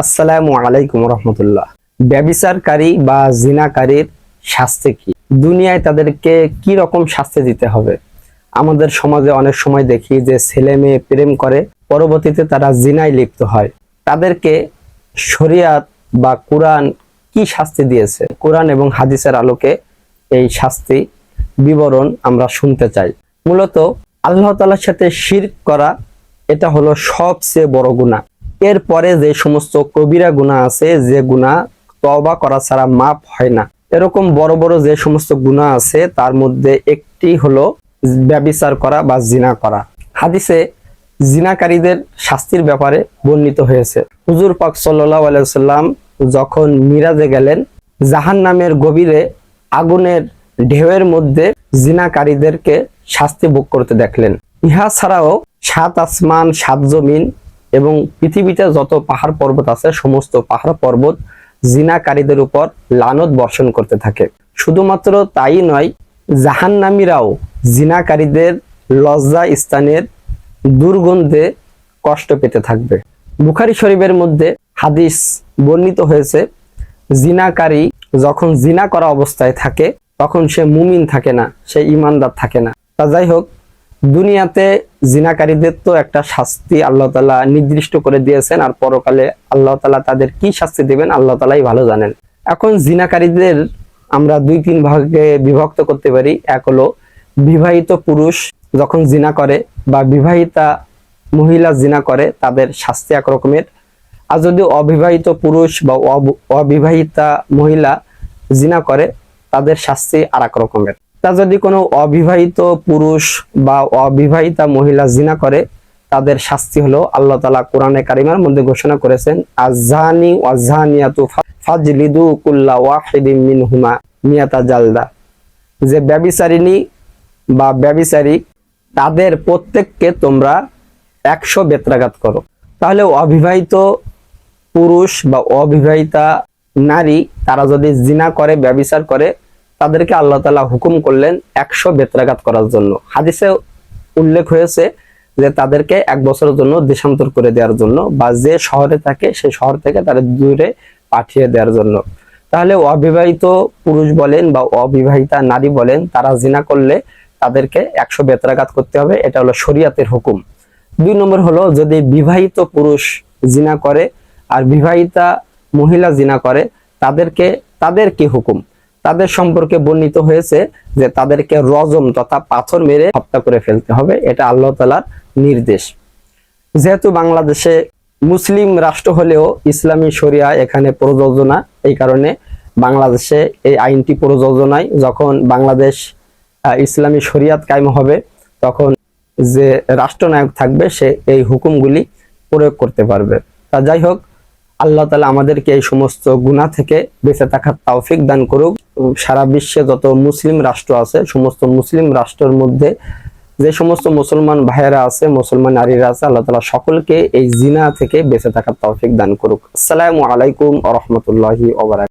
আসসালামু আলাইকুম রহমতুল্লাহ। ব্যবিচারকারী বা জিনাকারীর শাস্তি কি? দুনিয়ায় তাদেরকে কি রকম শাস্তি দিতে হবে? আমাদের সমাজে অনেক সময় দেখি যে ছেলে মেয়ে প্রেম করে, পরবর্তীতে তারা জিনায় লিপ্ত হয়। তাদেরকে শরিয়াত বা কোরআন কি শাস্তি দিয়েছে? কোরআন এবং হাদিসের আলোকে এই শাস্তি বিবরণ আমরা শুনতে চাই। মূলত আল্লাহ তালার সাথে শিরক করা, এটা হলো সবচেয়ে বড় গুনাহ। এরপরে যে সমস্ত কবিরা গুনাহ আছে, যে গুনাহ তওবা করা ছাড়া মাপ হয় না। এরকম বড় বড় যে সমস্ত গুনাহ আছে, তার মধ্যে একটি হলো ব্যবিচার করা বা জিনা করা। হাদিসে জিনাকারীদের শাস্তির ব্যাপারে বর্ণিত হয়েছে। হুজুর পাক সাল্লাহ আলাইসাল্লাম যখন মিরাজে গেলেন জাহান নামের গভীরে আগুনের ঢেউয়ের মধ্যে জিনাকারীদেরকে শাস্তি ভোগ করতে দেখলেন। ইহা ছাড়াও সাত আসমান, সাত জমিন এবং পৃথিবীতে যত পাহাড় পর্বত আছে, সমস্ত পাহাড় পর্বত জিনাকারীদের উপর লানত বর্ষণ করতে থাকে। শুধুমাত্র তাই নয়, জাহান্নামীরাও জিনাকারীদের লজ্জা স্থানের দুর্গন্ধে কষ্ট পেতে থাকবে। বুখারি শরীফের মধ্যে হাদিস বর্ণিত হয়েছে, জিনাকারী যখন জিনা করা অবস্থায় থাকে, তখন সে মুমিন থাকে না, সে ইমানদার থাকে না। তা যাই হোক দুনিয়াতে জিনাকারীদের তো একটা শাস্তি আল্লাহ তালা নির্দিষ্ট করে দিয়েছেন, আর পরকালে আল্লাহ তালা তাদের কি শাস্তি দেবেন আল্লাহ তালাই ভালো জানেন। এখন জিনাকারীদের আমরা দুই তিন ভাগে বিভক্ত করতে পারি। এক হলো বিবাহিত পুরুষ যখন জিনা করে বা বিবাহিতা মহিলা জিনা করে, তাদের শাস্তি এক রকমের। আর যদি অবিবাহিত পুরুষ বা অব- অবিবাহিতা মহিলা জিনা করে, তাদের শাস্তি আর এক রকমের। তা যদি কোনো অবিবাহিত পুরুষ বা অবিবাহিতা মহিলা জিনা করে, তাদের শাস্তি হলো আল্লাহ তালা কোরআনে কারিমার মধ্যে ঘোষণা করেছেন আজানি ওয়াজানিয়াতু ফাজলিদু কুল্লা ওয়াহিদিন মিনহুমা মিয়াতা জালদা। যে ব্যবিচারিণী বা ব্যবিচারী, তাদের প্রত্যেককে তোমরা একশো বেত্রাঘাত করো। তাহলে অবিবাহিত পুরুষ বা অবিবাহিতা নারী, তারা যদি জিনা করে, ব্যবিচার করে তাদেরকে আল্লাহ তালা হুকুম করলেন একশো বেত্রাঘাত করার জন্য। হাদিসে উল্লেখ হয়েছে যে তাদেরকে এক বছরের জন্য দেশান্তর করে দেওয়ার জন্য বা যে শহরে থাকে সেই শহর থেকে তাদের দূরে পাঠিয়ে দেওয়ার জন্য। তাহলে অবিবাহিত পুরুষ বলেন বা অবিবাহিতা নারী বলেন, তারা জিনা করলে তাদেরকে একশো বেত্রাঘাত করতে হবে, এটা হলো শরিয়াতের হুকুম। দুই নম্বর হলো যদি বিবাহিত পুরুষ জিনা করে আর বিবাহিতা মহিলা জিনা করে, তাদেরকে, তাদের কি হুকুম? তাদের সম্পর্কে বর্ণিত হয়েছে যে তাদেরকে রজম তথা পাথর মেরে হত্যা করে ফেলতে হবে। এটা আল্লাহ তালার নির্দেশ। যেহেতু বাংলাদেশে মুসলিম রাষ্ট্র হলেও ইসলামী শরিয়া এখানে প্রযোজনা, এই কারণে বাংলাদেশে এই আইনটি প্রযোজনায় যখন বাংলাদেশ ইসলামী শরিয়াত কায়েম হবে, তখন যে রাষ্ট্রনায়ক থাকবে সে এই হুকুমগুলি প্রয়োগ করতে পারবে। তা যাই হোক আল্লাহ তালা আমাদেরকে এই সমস্ত গুণা থেকে বেঁচে থাকার তাওফিক দান করুক। সারা বিশ্বে যত মুসলিম রাষ্ট্র আছে, সমস্ত মুসলিম রাষ্ট্রের মধ্যে যে সমস্ত মুসলমান ভাইয়েরা আছে, মুসলমান নারীরা আছে, আল্লাহ তালা সকলকে এই জিনা থেকে বেঁচে থাকার তৌফিক দান করুক। আসসালামু আলাইকুম রহমতুল্লাহি